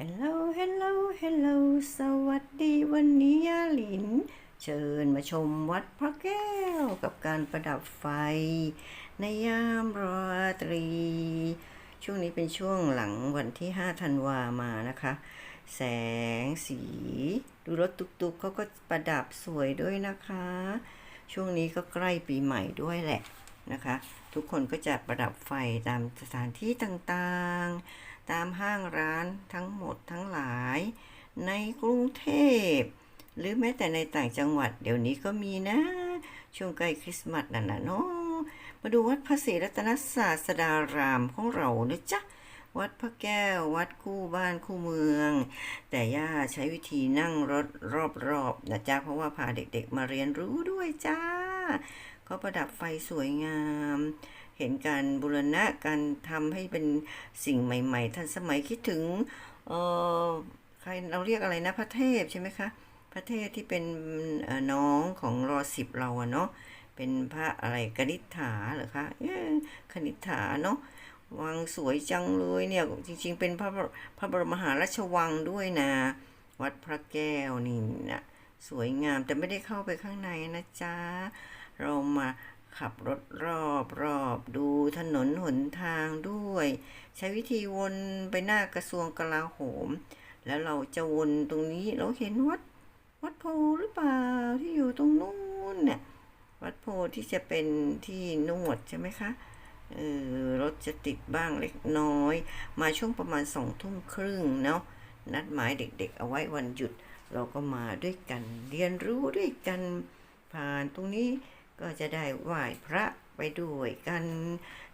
Hello Hello Hello สวัสดีวันนี้ยาหลิน เชิญมาชมวัดพระแก้วกับการประดับไฟ ในยามราตรี ช่วงนี้เป็นช่วงหลังวันที่ 5 ธันวามานะคะ แสงสี ดูรถตุกๆเขาก็ประดับสวยด้วยนะคะ ช่วงนี้ก็ใกล้ปีใหม่ด้วยแหละนะคะ ทุกคนก็จะประดับไฟตามสถานที่ต่างๆ ตามห้างร้านทั้งหมดทั้งหลาย ในกรุงเทพ หรือแม้แต่ในต่างจังหวัด เดี๋ยวนี้ก็มีนะ ช่วงใกล้คริสต์มาสนั่นนะเนาะมาดูวัดพระศรีรัตนศาสดารามของเรานะจ๊ะวัดพระแก้ว วัดคู่บ้านคู่เมือง แต่ย่าใช้วิธีนั่งรถรอบๆนะจ๊ะเพราะว่าพาเด็กๆมาเรียนรู้ด้วยจ้าก็ประดับไฟสวยงาม เห็นการบูรณะการทำให้เป็นสิ่งใหม่ ๆ ทันสมัยคิดถึงเออใครเราเรียกอะไรนะพระเทพใช่ไหมคะพระเทพที่เป็นน้องของรอสิบเราอะเนาะเป็นพระอะไรกนิษฐาเหรอคะคณิษฐาเนาะวังสวยจังเลยเนี่ยจริง ๆ เป็นพระพระบรมมหาราชวังด้วยนะ วัดพระแก้วนี่นะสวยงามแต่ไม่ได้เข้าไปข้างในนะจ๊ะเรามา ขับรถรอบรอบดูถนนหนทางด้วย ใช้วิธีวนไปหน้ากระทรวงกลาโหม แล้วเราจะวนตรงนี้เราเห็นวัดวัดโพหรือเปล่าที่อยู่ตรงนู้นเนี่ยวัดโพที่จะเป็นที่นวดใช่ไหมคะเออรถจะติดบ้างเล็กน้อย มาช่วงประมาณสองทุ่มครึ่งเนาะนัดหมายเด็กๆ เอาไว้วันหยุด เราก็มาด้วยกัน เรียนรู้ด้วยกันผ่านตรงนี้ ก็จะได้ไหว้พระไปด้วยกัน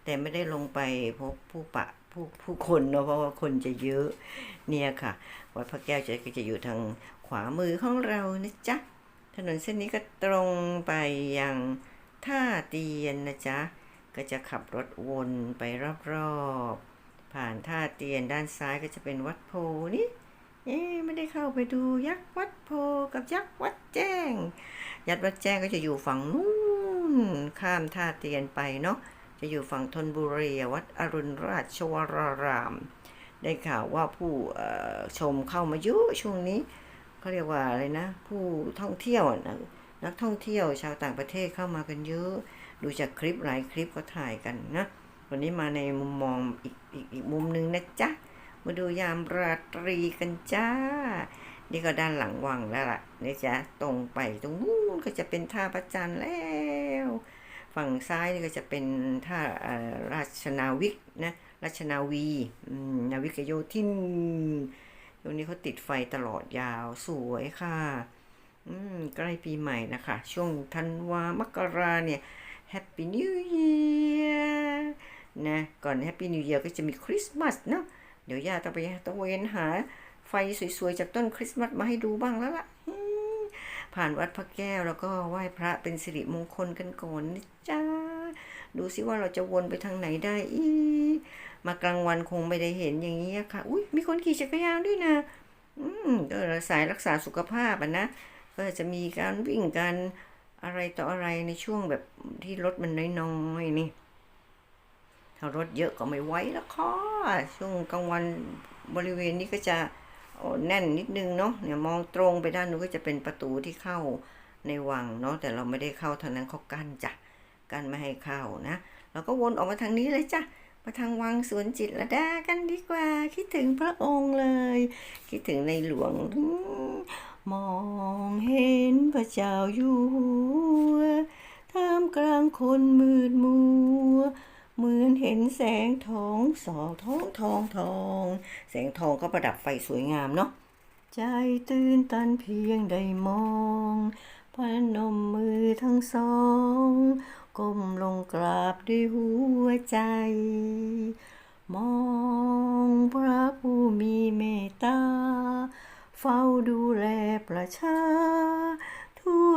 แต่ไม่ได้ลงไปพบผู้ปะผู้ผู้คนเนาะเพราะว่าคนจะเยอะเนี่ยค่ะ วัดพระแก้วจะก็จะอยู่ทางขวามือของเรานะจ๊ะถนนเส้นนี้ก็ตรงไปยังท่าเตียนนะจ๊ะก็จะขับรถวนไปรอบๆผ่านท่าเตียนด้านซ้ายก็จะเป็นวัดโพนี่เอ๊ไม่ได้เข้าไปดูยักษ์วัดโพกับยักษ์วัดแจ้ง ยักษ์วัดแจ้งก็จะอยู่ฝั่งนู้น ข้ามท่าเตียนไปเนาะจะอยู่ฝั่งธนบุรีวัดอรุณราชวราราม ได้ข่าวว่าผู้ชมเข้ามาเยอะช่วงนี้เขาเรียกว่าอะไรนะ ผู้ท่องเที่ยวนะนักท่องเที่ยวชาวต่างประเทศเข้ามากันเยอะ ดูจากคลิปหลายคลิปก็ถ่ายกันนะวันนี้มาในมุมมองอีกอีกอีกมุมหนึ่งนะจ๊ะมาดูยามราตรีกันจ้า นี่ก็ด้านหลังวังแล้วล่ะนี่จ๊ะตรงไปตรงนู้นก็จะเป็นท่าพระจันทร์แล้ว ฝั่งซ้ายนี่ก็จะเป็นท่าราชนาวิกนะราชนาวีนาวิกโยธินตรงนี้เขาติดไฟตลอดยาวสวยค่ะใกล้ปีใหม่นะคะ ช่วงธันวามกราเนี่ย Happy New Year นะก่อน Happy New Year ก็จะมีคริสต์มาสเนาะเดี๋ยวย่าต้องไปตะเว้นหา ไฟสวยๆ จากต้นคริสต์มาสมาให้ดูบ้างแล้วล่ะ ผ่านวัดพระแก้วแล้วก็ไหว้พระเป็นสิริมงคลกันก่อนนะจ๊ะดูสิว่าเราจะวนไปทางไหนได้อีมากลางวันคงไม่ได้เห็นอย่างนี้ค่ะ อุ้ยมีคนขี่จักรยานด้วยนะ อืมก็สายรักษาสุขภาพอะนะ ก็จะมีการวิ่งการอะไรต่ออะไรในช่วงแบบที่รถมันน้อยๆนี่ ถ้ารถเยอะก็ไม่ไหวแล้วค่ะช่วงกลางวันบริเวณนี้ก็จะ แน่นนิดนึงเนาะเนี่ยมองตรงไปด้านนู้นก็จะเป็นประตูที่เข้าในวังเนาะแต่เราไม่ได้เข้าทางนั้นเขากั้นจ้ะกั้นไม่ให้เข้านะเราก็วนออกมาทางนี้เลยจ้ะมาทางวังสวนจิตรลดากันดีกว่า คิดถึงพระองค์เลย คิดถึงในหลวงมมองเห็นพระเจ้าอยู่หัวท่ามกลางคนมืดมัว เหมือนเห็นแสงทองสองทองทองทอง แสงทองก็ประดับไฟสวยงามเนาะใจตื่นตันเพียงได้มองพนมมือทั้งสอง ก้มลงกราบด้วยหัวใจ มองพระผู้มีเมตตา เฝ้าดูแลประชา ทั่ว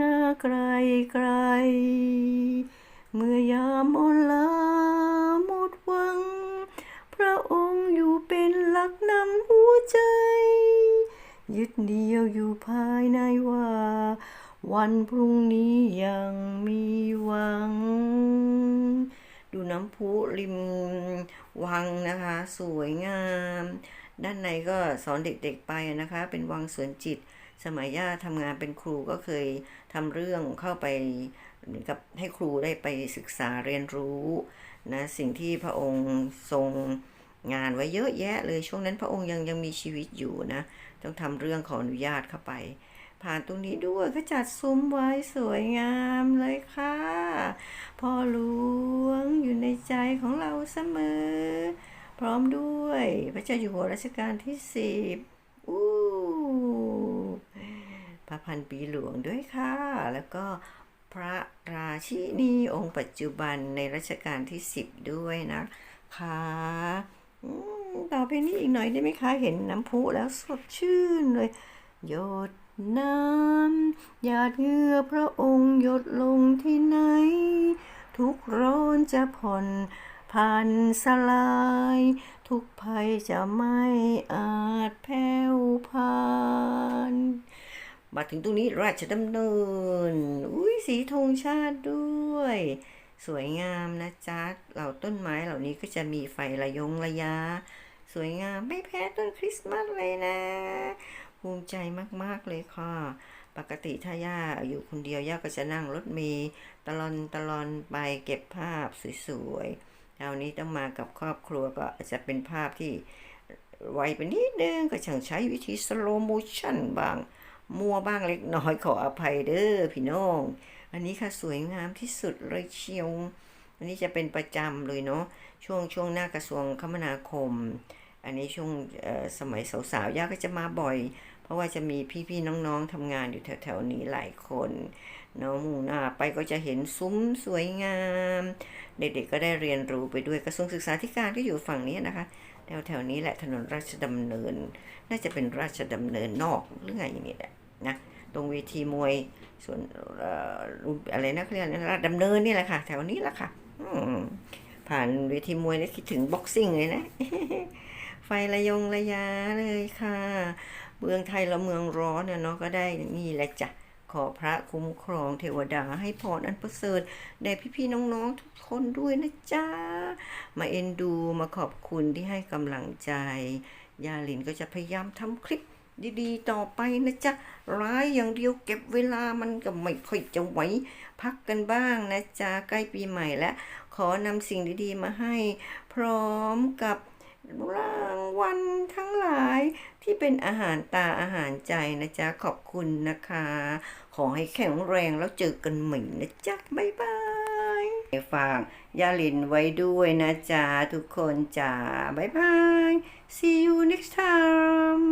นาไกลไกล เมื่อยามอ่อนล้าหมดหวัง พระองค์อยู่เป็นหลักนำหัวใจ ยึดเดียวอยู่ภายในว่า วันพรุ่งนี้ยังมีหวัง ดูน้ำพุริมวังนะคะ สวยงาม ด้านในก็สอนเด็กๆไปนะคะ เป็นวังสวนจิต สมัยย่าทำงานเป็นครูก็เคยทำเรื่องเข้าไป เหมือนกับให้ครูได้ไปศึกษาเรียนรู้นะสิ่งที่พระองค์ทรงงานไว้เยอะแยะเลยช่วงนั้นพระองค์ยังยังมีชีวิตอยู่นะ ต้องทำเรื่องขออนุญาตเข้าไป ผ่านตรงนี้ด้วยก็จัดซุ้มไว้สวยงามเลยค่ะพ่อหลวงอยู่ในใจของเราเสมอ พร้อมด้วยพระเจ้าอยู่หัวรัชกาลที่สิบอู้พระพันปีหลวงด้วยค่ะ แล้วก็ พระราชินีองค์ปัจจุบันในรัชกาลที่สิบด้วยนะคะต่อไปนี้อีกหน่อยได้ไหมคะ เห็นน้ำพุแล้วสดชื่นเลยหยดน้ำหยาดเหงื่อพระองค์หยดลงที่ไหน ทุกร้อนจะผ่อนผ่านสลาย ทุกภัยจะไม่อาจแผ่ว มาถึงตรงนี้ราชดำเนิน อุ้ยสีธงชาติด้วย สวยงามนะจ๊ะเหล่าต้นไม้เหล่านี้ก็จะมีไฟระยงระยะ สวยงามไม่แพ้ต้นคริสต์มาสเลยนะ ภูมิใจมากๆเลยค่ะ ปกติถ้าย่าอยู่คนเดียวย่าก็จะนั่งรถเมล์ตลอนตลอนไปเก็บภาพสวยๆคราวนี้ต้องมากับครอบครัวก็อาจจะเป็นภาพที่ไวไปนิดนึงก็ช่างใช้วิธีสโลโมชั่นบ้าง มัวบ้างเล็กน้อยขออภัยเด้อพี่น้อง อันนี้ค่ะสวยงามที่สุดเลยเชียว อันนี้จะเป็นประจำเลยเนาะช่วงช่วงหน้ากระทรวงคมนาคม อันนี้ช่วงเอ่อสมัยสาวๆย่าก็จะมาบ่อย เพราะว่าจะมีพี่ๆน้องๆทำงานอยู่แถวๆนี้หลายคนเนาะมุ่งหน้าไปก็จะเห็นซุ้มสวยงาม เด็กๆก็ได้เรียนรู้ไปด้วยกระทรวงศึกษาธิการก็อยู่ฝั่งนี้นะคะ แถวๆนี้แหละถนนราชดำเนิน น่าจะเป็นราชดำเนินนอกหรือไงนี่แหละนะตรงเวทีมวยส่วนอะไรนะเรียกรนราชดำเนินนี่แหละค่ะ แถวนี้แหละค่ะผ่านเวทีมวยแล้วคิดถึงบ็อกซิ่งเลยนะ ไฟระยงระยาเลยค่ะ เมืองไทยเราเมืองร้อนเนาะก็ได้นี่แหละจ้ะ ขอพระคุ้มครองเทวดาให้พรอันประเสริฐแด่พี่ๆน้องๆทุกคนด้วยนะจ๊ะ มาเอ็นดูมาขอบคุณที่ให้กำลังใจ ยาลินก็จะพยายามทำคลิปดีๆ ต่อไปนะจ๊ะ ร้ายอย่างเดียวเก็บเวลามันก็ไม่ค่อยจะไหวพักกันบ้างนะจ๊ะ ใกล้ปีใหม่แล้ว ขอนำสิ่งดีๆมาให้ พร้อมกับ รางวัลทั้งหลายที่เป็นอาหารตาอาหารใจนะจ๊ะ ขอบคุณนะคะ ขอให้แข็งแรงแล้วเจอกันใหม่นะจ๊ะ บ๊ายบายฝากยาลินไว้ด้วยนะจ๊ะ ทุกคนจ้าบ๊ายบาย see you next time